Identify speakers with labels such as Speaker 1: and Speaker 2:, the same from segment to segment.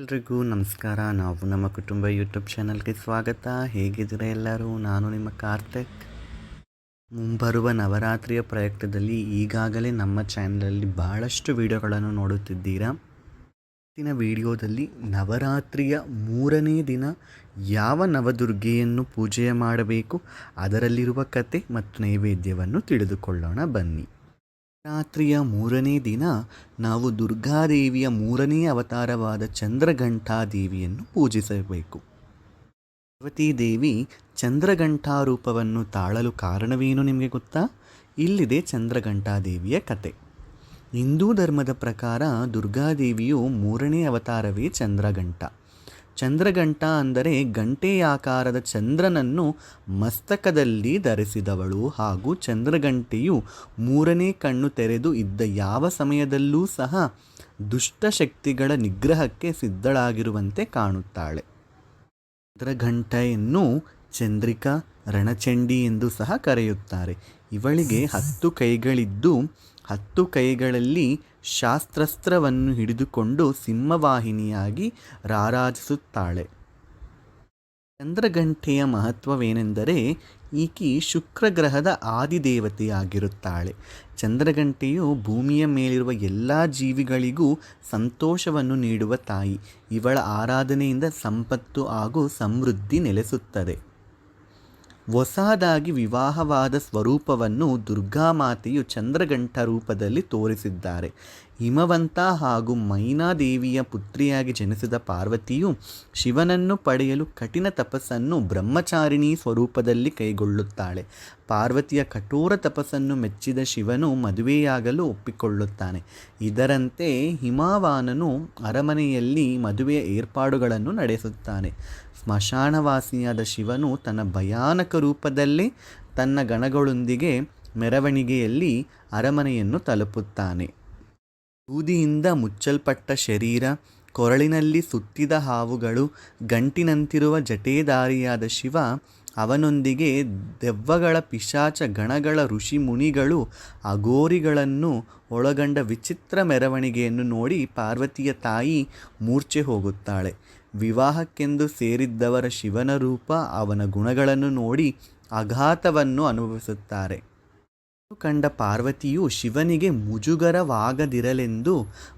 Speaker 1: ಎಲ್ರಿಗೂ ನಮಸ್ಕಾರ. ನಾವು ನಮ್ಮ ಕುಟುಂಬ ಯೂಟ್ಯೂಬ್ ಚಾನಲ್ಗೆ ಸ್ವಾಗತ. ಹೇಗಿದ್ದೀರಾ ಎಲ್ಲರೂ? ನಾನು ನಿಮ್ಮ ಕಾರ್ತಿಕ್. ಮುಂಬರುವ ನವರಾತ್ರಿಯ ಪ್ರಯುಕ್ತದಲ್ಲಿ ಈಗಾಗಲೇ ನಮ್ಮ ಚಾನಲಲ್ಲಿ ಬಹಳಷ್ಟು ವಿಡಿಯೋಗಳನ್ನು ನೋಡುತ್ತಿದ್ದೀರಾ? ಇವತ್ತಿನ ವಿಡಿಯೋದಲ್ಲಿ ನವರಾತ್ರಿಯ ಮೂರನೇ ದಿನ ಯಾವ ನವದುರ್ಗೆಯನ್ನು ಪೂಜೆ ಮಾಡಬೇಕು, ಅದರಲ್ಲಿರುವ ಕತೆ ಮತ್ತು ನೈವೇದ್ಯವನ್ನು ತಿಳಿದುಕೊಳ್ಳೋಣ ಬನ್ನಿ. ರಾತ್ರಿಯ ಮೂರನೇ ದಿನ ನಾವು ದುರ್ಗಾದೇವಿಯ ಮೂರನೇ ಅವತಾರವಾದ ಚಂದ್ರಘಂಟಾದೇವಿಯನ್ನು ಪೂಜಿಸಬೇಕು. ದೇವಿ ಚಂದ್ರಘಂಟಾ ರೂಪವನ್ನು ತಾಳಲು ಕಾರಣವೇನು ನಿಮಗೆ ಗೊತ್ತಾ? ಇಲ್ಲಿದೆ ಚಂದ್ರಘಂಟಾದೇವಿಯ ಕತೆ. ಹಿಂದೂ ಧರ್ಮದ ಪ್ರಕಾರ ದುರ್ಗಾದೇವಿಯು ಮೂರನೇ ಅವತಾರವೇ ಚಂದ್ರಘಂಟ. ಚಂದ್ರಘಂಟ ಅಂದರೆ ಗಂಟೆಯಾಕಾರದ ಚಂದ್ರನನ್ನು ಮಸ್ತಕದಲ್ಲಿ ಧರಿಸಿದವಳು ಹಾಗೂ ಚಂದ್ರಗಂಟೆಯು ಮೂರನೇ ಕಣ್ಣು ತೆರೆದು ಇದ್ದ ಯಾವ ಸಮಯದಲ್ಲೂ ಸಹ ದುಷ್ಟಶಕ್ತಿಗಳ ನಿಗ್ರಹಕ್ಕೆ ಸಿದ್ಧಳಾಗಿರುವಂತೆ ಕಾಣುತ್ತಾಳೆ. ಚಂದ್ರಘಂಟೆಯನ್ನು ಚಂದ್ರಿಕಾ ರಣಚಂಡಿ ಎಂದು ಸಹ ಕರೆಯುತ್ತಾರೆ. ಇವಳಿಗೆ ಹತ್ತು ಕೈಗಳಿದ್ದು, ಹತ್ತು ಕೈಗಳಲ್ಲಿ ಶಾಸ್ತ್ರಸ್ತ್ರವನ್ನು ಹಿಡಿದುಕೊಂಡು ಸಿಂಹವಾಹಿನಿಯಾಗಿ ರಾರಾಜಿಸುತ್ತಾಳೆ. ಚಂದ್ರಗಂಟೆಯ ಮಹತ್ವವೇನೆಂದರೆ, ಈಕಿ ಶುಕ್ರಗ್ರಹದ ಆದಿದೇವತೆಯಾಗಿರುತ್ತಾಳೆ. ಚಂದ್ರಗಂಟೆಯು ಭೂಮಿಯ ಮೇಲಿರುವ ಎಲ್ಲ ಜೀವಿಗಳಿಗೂ ಸಂತೋಷವನ್ನು ನೀಡುವ ತಾಯಿ. ಇವಳ ಆರಾಧನೆಯಿಂದ ಸಂಪತ್ತು ಹಾಗೂ ಸಮೃದ್ಧಿ ನೆಲೆಸುತ್ತದೆ. ಹೊಸದಾಗಿ ವಿವಾಹವಾದ ಸ್ವರೂಪವನ್ನು ದುರ್ಗಾಮಾತೆಯು ಚಂದ್ರಗಂಠ ರೂಪದಲ್ಲಿ ತೋರಿಸಿದ್ದಾರೆ. ಹಿಮವಂತ ಹಾಗೂ ಮೈನಾದೇವಿಯ ಪುತ್ರಿಯಾಗಿ ಜನಿಸಿದ ಪಾರ್ವತಿಯು ಶಿವನನ್ನು ಪಡೆಯಲು ಕಠಿಣ ತಪಸ್ಸನ್ನು ಬ್ರಹ್ಮಚಾರಿಣಿ ಸ್ವರೂಪದಲ್ಲಿ ಕೈಗೊಳ್ಳುತ್ತಾಳೆ. ಪಾರ್ವತಿಯ ಕಠೋರ ತಪಸ್ಸನ್ನು ಮೆಚ್ಚಿದ ಶಿವನು ಮದುವೆಯಾಗಲು ಒಪ್ಪಿಕೊಳ್ಳುತ್ತಾನೆ. ಇದರಂತೆ ಹಿಮಾವಾನನು ಅರಮನೆಯಲ್ಲಿ ಮದುವೆಯ ಏರ್ಪಾಡುಗಳನ್ನು ನಡೆಸುತ್ತಾನೆ. ಸ್ಮಶಾನವಾಸಿಯಾದ ಶಿವನು ತನ್ನ ಭಯಾನಕ ರೂಪದಲ್ಲೇ ತನ್ನ ಗಣಗಳೊಂದಿಗೆ ಮೆರವಣಿಗೆಯಲ್ಲಿ ಅರಮನೆಯನ್ನು ತಲುಪುತ್ತಾನೆ. ಬೂದಿಯಿಂದ ಮುಚ್ಚಲ್ಪಟ್ಟ ಶರೀರ, ಕೊರಳಿನಲ್ಲಿ ಸುತ್ತಿದ ಹಾವುಗಳು, ಗಂಟಿನಂತಿರುವ ಜಟೇದಾರಿಯಾದ ಶಿವ, ಅವನೊಂದಿಗೆ ದೆವ್ವಗಳ ಪಿಶಾಚ ಗಣಗಳ ಋಷಿ ಮುನಿಗಳು ಅಗೋರಿಗಳನ್ನು ಒಳಗೊಂಡ ವಿಚಿತ್ರ ಮೆರವಣಿಗೆಯನ್ನು ನೋಡಿ ಪಾರ್ವತಿಯ ತಾಯಿ ಮೂರ್ಛೆ ಹೋಗುತ್ತಾಳೆ. ವಿವಾಹಕ್ಕೆಂದು ಸೇರಿದ್ದವರ ಶಿವನ ರೂಪ ಅವನ ಗುಣಗಳನ್ನು ನೋಡಿ ಆಘಾತವನ್ನು ಅನುಭವಿಸುತ್ತಾರೆ. ಕಂಡ ಪಾರ್ವತಿಯು ಶಿವನಿಗೆ ಮುಜುಗರವಾಗದಿರಲೆಂದು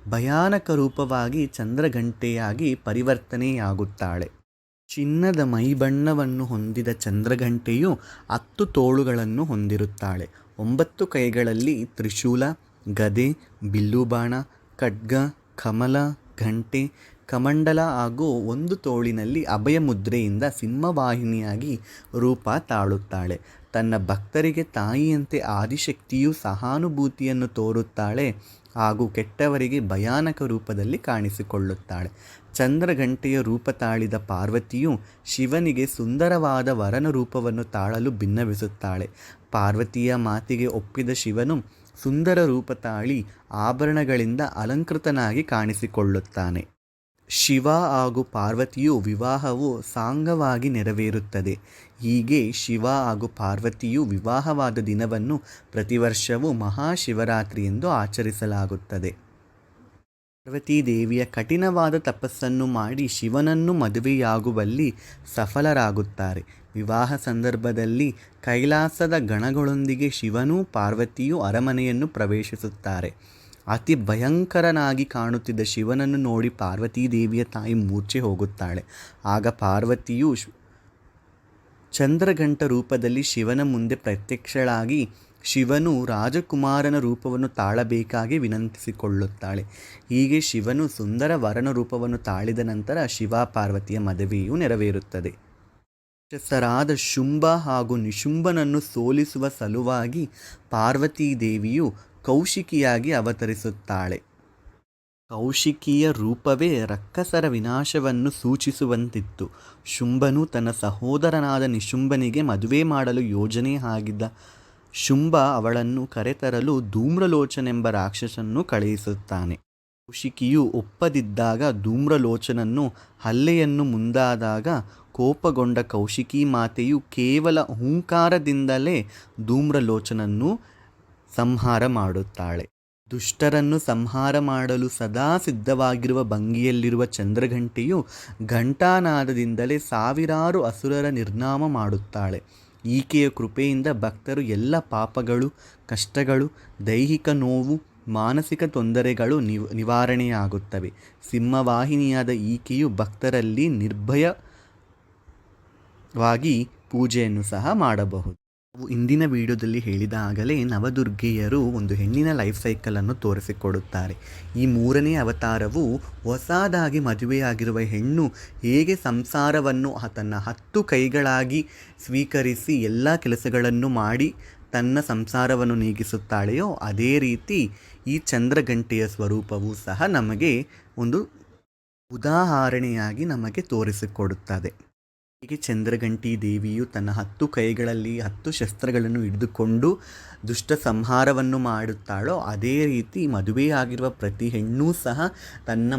Speaker 1: ಭಯಾನಕ ರೂಪವಾಗಿ ಚಂದ್ರಘಂಟೆಯಾಗಿ ಪರಿವರ್ತನೆಯಾಗುತ್ತಾಳೆ. ಚಿನ್ನದ ಮೈಬಣ್ಣವನ್ನು ಹೊಂದಿದ ಚಂದ್ರಘಂಟೆಯು ಹತ್ತು ತೋಳುಗಳನ್ನು ಹೊಂದಿರುತ್ತಾಳೆ. ಒಂಬತ್ತು ಕೈಗಳಲ್ಲಿ ತ್ರಿಶೂಲ, ಗದೆ, ಬಿಲ್ಲುಬಾಣ, ಖಡ್ಗ, ಕಮಲ, ಘಂಟೆ, ಕಮಂಡಲ ಹಾಗೂ ಒಂದು ತೋಳಿನಲ್ಲಿ ಅಭಯ ಮುದ್ರೆಯಿಂದ ಸಿಂಹವಾಹಿನಿಯಾಗಿ ರೂಪ ತಾಳುತ್ತಾಳೆ. ತನ್ನ ಭಕ್ತರಿಗೆ ತಾಯಿಯಂತೆ ಆದಿಶಕ್ತಿಯು ಸಹಾನುಭೂತಿಯನ್ನು ತೋರುತ್ತಾಳೆ ಹಾಗೂ ಕೆಟ್ಟವರಿಗೆ ಭಯಾನಕ ರೂಪದಲ್ಲಿ ಕಾಣಿಸಿಕೊಳ್ಳುತ್ತಾಳೆ. ಚಂದ್ರಘಂಟೆಯ ರೂಪ ತಾಳಿದ ಪಾರ್ವತಿಯು ಶಿವನಿಗೆ ಸುಂದರವಾದ ವರನ ರೂಪವನ್ನು ತಾಳಲು ಭಿನ್ನವಿಸುತ್ತಾಳೆ. ಪಾರ್ವತಿಯ ಮಾತಿಗೆ ಒಪ್ಪಿದ ಶಿವನು ಸುಂದರ ರೂಪ ತಾಳಿ ಆಭರಣಗಳಿಂದ ಅಲಂಕೃತನಾಗಿ ಕಾಣಿಸಿಕೊಳ್ಳುತ್ತಾನೆ. ಶಿವ ಹಾಗೂ ಪಾರ್ವತಿಯು ವಿವಾಹವು ಸಾಂಗವಾಗಿ ನೆರವೇರುತ್ತದೆ. ಹೀಗೆ ಶಿವ ಹಾಗೂ ಪಾರ್ವತಿಯು ವಿವಾಹವಾದ ದಿನವನ್ನು ಪ್ರತಿವರ್ಷವೂ ಮಹಾಶಿವರಾತ್ರಿ ಎಂದು ಆಚರಿಸಲಾಗುತ್ತದೆ. ಪಾರ್ವತೀ ದೇವಿಯ ಕಠಿಣವಾದ ತಪಸ್ಸನ್ನು ಮಾಡಿ ಶಿವನನ್ನು ಮದುವೆಯಾಗುವಲ್ಲಿ ಸಫಲರಾಗುತ್ತಾರೆ. ವಿವಾಹ ಸಂದರ್ಭದಲ್ಲಿ ಕೈಲಾಸದ ಗಣಗಳೊಂದಿಗೆ ಶಿವನೂ ಪಾರ್ವತಿಯೂ ಅರಮನೆಯನ್ನು ಪ್ರವೇಶಿಸುತ್ತಾರೆ. ಅತಿ ಭಯಂಕರನಾಗಿ ಕಾಣುತ್ತಿದ್ದ ಶಿವನನ್ನು ನೋಡಿ ಪಾರ್ವತೀ ದೇವಿಯ ತಾಯಿ ಮೂರ್ಛೆ ಹೋಗುತ್ತಾಳೆ. ಆಗ ಪಾರ್ವತಿಯು ಚಂದ್ರಘಂಟ ರೂಪದಲ್ಲಿ ಶಿವನ ಮುಂದೆ ಪ್ರತ್ಯಕ್ಷಳಾಗಿ ಶಿವನು ರಾಜಕುಮಾರನ ರೂಪವನ್ನು ತಾಳಬೇಕಾಗಿ ವಿನಂತಿಸಿಕೊಳ್ಳುತ್ತಾಳೆ. ಹೀಗೆ ಶಿವನು ಸುಂದರ ವರನ ರೂಪವನ್ನು ತಾಳಿದ ನಂತರ ಶಿವ ಪಾರ್ವತಿಯ ಮದುವೆಯು ನೆರವೇರುತ್ತದೆ. ರಾಕ್ಷಸರಾದ ಶುಂಭ ಹಾಗೂ ನಿಶುಂಭನನ್ನು ಸೋಲಿಸುವ ಸಲುವಾಗಿ ಪಾರ್ವತೀ ದೇವಿಯು ಕೌಶಿಕಿಯಾಗಿ ಅವತರಿಸುತ್ತಾಳೆ. ಕೌಶಿಕಿಯ ರೂಪವೇ ರಕ್ಕಸರ ವಿನಾಶವನ್ನು ಸೂಚಿಸುವಂತಿತ್ತು. ಶುಂಭನು ತನ್ನ ಸಹೋದರನಾದ ನಿಶುಂಭನಿಗೆ ಮದುವೆ ಮಾಡಲು ಯೋಜನೆ ಆಗಿದ್ದ. ಶುಂಭ ಅವಳನ್ನು ಕರೆತರಲು ಧೂಮ್ರಲೋಚನೆಂಬ ರಾಕ್ಷಸನ್ನು ಕಳುಹಿಸುತ್ತಾನೆ. ಕೌಶಿಕಿಯು ಒಪ್ಪದಿದ್ದಾಗ ಧೂಮ್ರಲೋಚನನ್ನು ಹಲ್ಲೆಯನ್ನು ಮುಂದಾದಾಗ ಕೋಪಗೊಂಡ ಕೌಶಿಕಿ ಮಾತೆಯು ಕೇವಲ ಹೂಂಕಾರದಿಂದಲೇ ಧೂಮ್ರಲೋಚನನ್ನು ಸಂಹಾರ ಮಾಡುತ್ತಾಳೆ. ದುಷ್ಟರನ್ನು ಸಂಹಾರ ಮಾಡಲು ಸದಾ ಸಿದ್ಧವಾಗಿರುವ ಭಂಗಿಯಲ್ಲಿರುವ ಚಂದ್ರಘಂಟೆಯು ಘಂಟಾನಾದದಿಂದಲೇ ಸಾವಿರಾರು ಅಸುರರ ನಿರ್ನಾಮ ಮಾಡುತ್ತಾಳೆ. ಈಕೆಯ ಕೃಪೆಯಿಂದ ಭಕ್ತರು ಎಲ್ಲ ಪಾಪಗಳು, ಕಷ್ಟಗಳು, ದೈಹಿಕ ನೋವು, ಮಾನಸಿಕ ತೊಂದರೆಗಳು ನಿವ್, ನಿವಾರಣೆಯಾಗುತ್ತವೆ. ಸಿಂಹವಾಹಿನಿಯಾದ ಈಕೆಯು ಭಕ್ತರಲ್ಲಿ ನಿರ್ಭಯವಾಗಿ ಪೂಜೆಯನ್ನು ಸಹ ಮಾಡಬಹುದು. ನಾವು ಇಂದಿನ ವಿಡಿಯೋದಲ್ಲಿ ಹೇಳಿದ ಆಗಲೇ ನವದುರ್ಗೆಯರು ಒಂದು ಹೆಣ್ಣಿನ ಲೈಫ್ ಸೈಕಲನ್ನು ತೋರಿಸಿಕೊಡುತ್ತಾರೆ. ಈ ಮೂರನೇ ಅವತಾರವು ಹೊಸದಾಗಿ ಮದುವೆಯಾಗಿರುವ ಹೆಣ್ಣು ಹೇಗೆ ಸಂಸಾರವನ್ನು ತನ್ನ ಹತ್ತು ಕೈಗಳಾಗಿ ಸ್ವೀಕರಿಸಿ ಎಲ್ಲ ಕೆಲಸಗಳನ್ನು ಮಾಡಿ ತನ್ನ ಸಂಸಾರವನ್ನು ನೀಗಿಸುತ್ತಾಳೆಯೋ ಅದೇ ರೀತಿ ಈ ಚಂದ್ರಗಂಟೆಯ ಸ್ವರೂಪವು ಸಹ ನಮಗೆ ಒಂದು ಉದಾಹರಣೆಯಾಗಿ ನಮಗೆ ತೋರಿಸಿಕೊಡುತ್ತದೆ. ಹೀಗೆ ಚಂದ್ರಗಂಟಿ ದೇವಿಯು ತನ್ನ ಹತ್ತು ಕೈಗಳಲ್ಲಿ ಹತ್ತು ಶಸ್ತ್ರಗಳನ್ನು ಹಿಡಿದುಕೊಂಡು ದುಷ್ಟ ಸಂಹಾರವನ್ನು ಮಾಡುತ್ತಾಳೋ, ಅದೇ ರೀತಿ ಮದುವೆಯಾಗಿರುವ ಪ್ರತಿ ಹೆಣ್ಣೂ ಸಹ ತನ್ನ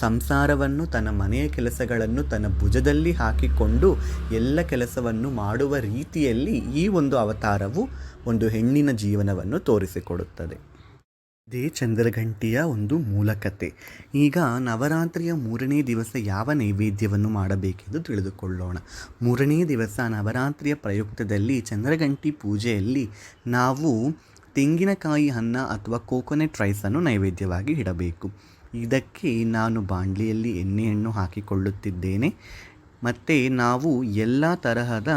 Speaker 1: ಸಂಸಾರವನ್ನು, ತನ್ನ ಮನೆಯ ಕೆಲಸಗಳನ್ನು ತನ್ನ ಭುಜದಲ್ಲಿ ಹಾಕಿಕೊಂಡು ಎಲ್ಲ ಕೆಲಸವನ್ನು ಮಾಡುವ ರೀತಿಯಲ್ಲಿ ಈ ಒಂದು ಅವತಾರವು ಒಂದು ಹೆಣ್ಣಿನ ಜೀವನವನ್ನು ತೋರಿಸಿಕೊಡುತ್ತದೆ. ಇದೇ ಚಂದ್ರಘಂಟಿಯ ಒಂದು ಮೂಲಕತೆ ಈಗ ನವರಾತ್ರಿಯ ಮೂರನೇ ದಿವಸ ಯಾವ ನೈವೇದ್ಯವನ್ನು ಮಾಡಬೇಕೆಂದು ತಿಳಿದುಕೊಳ್ಳೋಣ. ಮೂರನೇ ದಿವಸ ನವರಾತ್ರಿಯ ಪ್ರಯುಕ್ತದಲ್ಲಿ ಚಂದ್ರಗಂಟಿ ಪೂಜೆಯಲ್ಲಿ ನಾವು ತೆಂಗಿನಕಾಯಿ ಅನ್ನ ಅಥವಾ ಕೋಕೋನೆಟ್ ರೈಸನ್ನು ನೈವೇದ್ಯವಾಗಿ ಇಡಬೇಕು. ಇದಕ್ಕೆ ನಾನು ಬಾಣಲಿಯಲ್ಲಿ ಎಣ್ಣೆಯನ್ನು ಹಾಕಿಕೊಳ್ಳುತ್ತಿದ್ದೇನೆ. ಮತ್ತು ನಾವು ಎಲ್ಲ ತರಹದ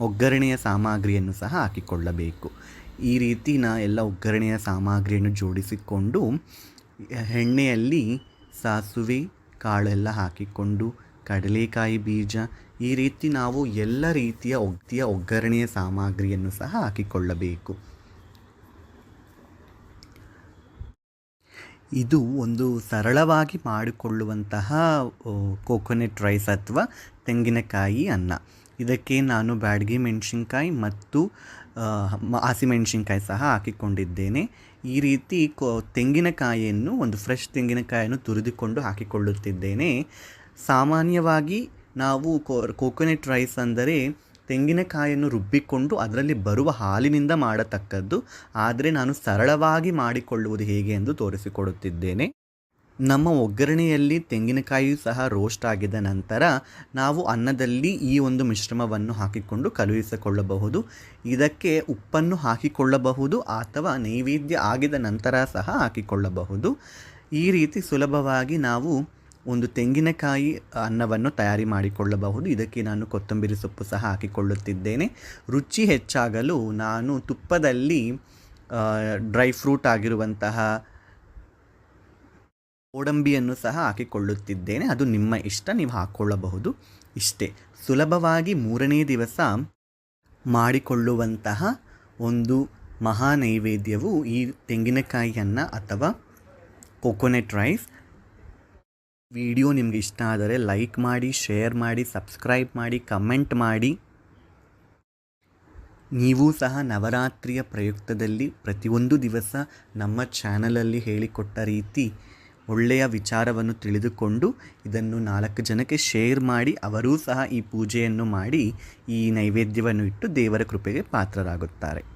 Speaker 1: ಒಗ್ಗರಣೆಯ ಸಾಮಗ್ರಿಯನ್ನು ಸಹ ಹಾಕಿಕೊಳ್ಳಬೇಕು. ಈ ರೀತಿ ನಾ ಎಲ್ಲ ಒಗ್ಗರಣೆಯ ಸಾಮಗ್ರಿಯನ್ನು ಜೋಡಿಸಿಕೊಂಡು, ಎಣ್ಣೆಯಲ್ಲಿ ಸಾಸುವೆ, ಕಾಳೆಲ್ಲ ಹಾಕಿಕೊಂಡು, ಕಡಲೆಕಾಯಿ ಬೀಜ, ಈ ರೀತಿ ನಾವು ಎಲ್ಲ ರೀತಿಯ ಒಗ್ತಿಯ ಒಗ್ಗರಣೆಯ ಸಾಮಗ್ರಿಯನ್ನು ಸಹ ಹಾಕಿಕೊಳ್ಳಬೇಕು. ಇದು ಒಂದು ಸರಳವಾಗಿ ಮಾಡಿಕೊಳ್ಳುವಂತಹ ಕೋಕೋನೆಟ್ ರೈಸ್ ಅಥವಾ ತೆಂಗಿನಕಾಯಿ ಅನ್ನ. ಇದಕ್ಕೆ ನಾನು ಬ್ಯಾಡಗಿ ಮೆಣಸಿನ್ಕಾಯಿ ಮತ್ತು ಹಸಿಮೆಣಸಿನ್ಕಾಯಿ ಸಹ ಹಾಕಿಕೊಂಡಿದ್ದೇನೆ. ಈ ರೀತಿ ಕೊ, ತೆಂಗಿನಕಾಯಿಯನ್ನು, ಒಂದು ಫ್ರೆಶ್ ತೆಂಗಿನಕಾಯಿಯನ್ನು ತುರಿದುಕೊಂಡು ಹಾಕಿಕೊಳ್ಳುತ್ತಿದ್ದೇನೆ. ಸಾಮಾನ್ಯವಾಗಿ ನಾವು ಕೋಕೋನೆಟ್ ರೈಸ್ ಅಂದರೆ ತೆಂಗಿನಕಾಯಿಯನ್ನು ರುಬ್ಬಿಕೊಂಡು ಅದರಲ್ಲಿ ಬರುವ ಹಾಲಿನಿಂದ ಮಾಡತಕ್ಕದ್ದು, ಆದರೆ ನಾನು ಸರಳವಾಗಿ ಮಾಡಿಕೊಳ್ಳುವುದು ಹೇಗೆ ಎಂದು ತೋರಿಸಿಕೊಡುತ್ತಿದ್ದೇನೆ. ನಮ್ಮ ಒಗ್ಗರಣೆಯಲ್ಲಿ ತೆಂಗಿನಕಾಯಿಯು ಸಹ ರೋಸ್ಟ್ ಆಗಿದ ನಂತರ ನಾವು ಅನ್ನದಲ್ಲಿ ಈ ಒಂದು ಮಿಶ್ರಮವನ್ನು ಹಾಕಿಕೊಂಡು ಕಲುಹಿಸಿಕೊಳ್ಳಬಹುದು ಇದಕ್ಕೆ ಉಪ್ಪನ್ನು ಹಾಕಿಕೊಳ್ಳಬಹುದು ಅಥವಾ ನೈವೇದ್ಯ ಆಗಿದ ನಂತರ ಸಹ ಹಾಕಿಕೊಳ್ಳಬಹುದು. ಈ ರೀತಿ ಸುಲಭವಾಗಿ ನಾವು ಒಂದು ತೆಂಗಿನಕಾಯಿ ಅನ್ನವನ್ನು ತಯಾರಿ ಮಾಡಿಕೊಳ್ಳಬಹುದು. ಇದಕ್ಕೆ ನಾನು ಕೊತ್ತಂಬರಿ ಸೊಪ್ಪು ಸಹ ಹಾಕಿಕೊಳ್ಳುತ್ತಿದ್ದೇನೆ. ರುಚಿ ಹೆಚ್ಚಾಗಲು ನಾನು ತುಪ್ಪದಲ್ಲಿ ಡ್ರೈ ಫ್ರೂಟ್ ಆಗಿರುವಂತಹ ಗೋಡಂಬಿಯನ್ನು ಸಹ ಹಾಕಿಕೊಳ್ಳುತ್ತಿದ್ದೇನೆ. ಅದು ನಿಮ್ಮ ಇಷ್ಟ, ನೀವು ಹಾಕ್ಕೊಳ್ಳಬಹುದು ಇಷ್ಟೇ. ಸುಲಭವಾಗಿ ಮೂರನೇ ದಿವಸ ಮಾಡಿಕೊಳ್ಳುವಂತಹ ಒಂದು ಮಹಾ ನೈವೇದ್ಯವು ಈ ತೆಂಗಿನಕಾಯಿಯನ್ನು ಅಥವಾ ಕೊಕೊನೆಟ್ ರೈಸ್. ವಿಡಿಯೋ ನಿಮಗೆ ಇಷ್ಟ ಆದರೆ ಲೈಕ್ ಮಾಡಿ, ಶೇರ್ ಮಾಡಿ, ಸಬ್ಸ್ಕ್ರೈಬ್ ಮಾಡಿ, ಕಮೆಂಟ್ ಮಾಡಿ. ನೀವು ಸಹ ನವರಾತ್ರಿಯ ಪ್ರಯುಕ್ತದಲ್ಲಿ ಪ್ರತಿಯೊಂದು ದಿವಸ ನಮ್ಮ ಚಾನಲಲ್ಲಿ ಹೇಳಿಕೊಟ್ಟ ರೀತಿ ಒಳ್ಳೆಯ ವಿಚಾರವನ್ನು ತಿಳಿದುಕೊಂಡು ಇದನ್ನು ನಾಲ್ಕು ಜನಕ್ಕೆ ಶೇರ್ ಮಾಡಿ ಅವರೂ ಸಹ ಈ ಪೂಜೆಯನ್ನು ಮಾಡಿ ಈ ನೈವೇದ್ಯವನ್ನು ಇಟ್ಟು ದೇವರ ಕೃಪೆಗೆ ಪಾತ್ರರಾಗುತ್ತಾರೆ.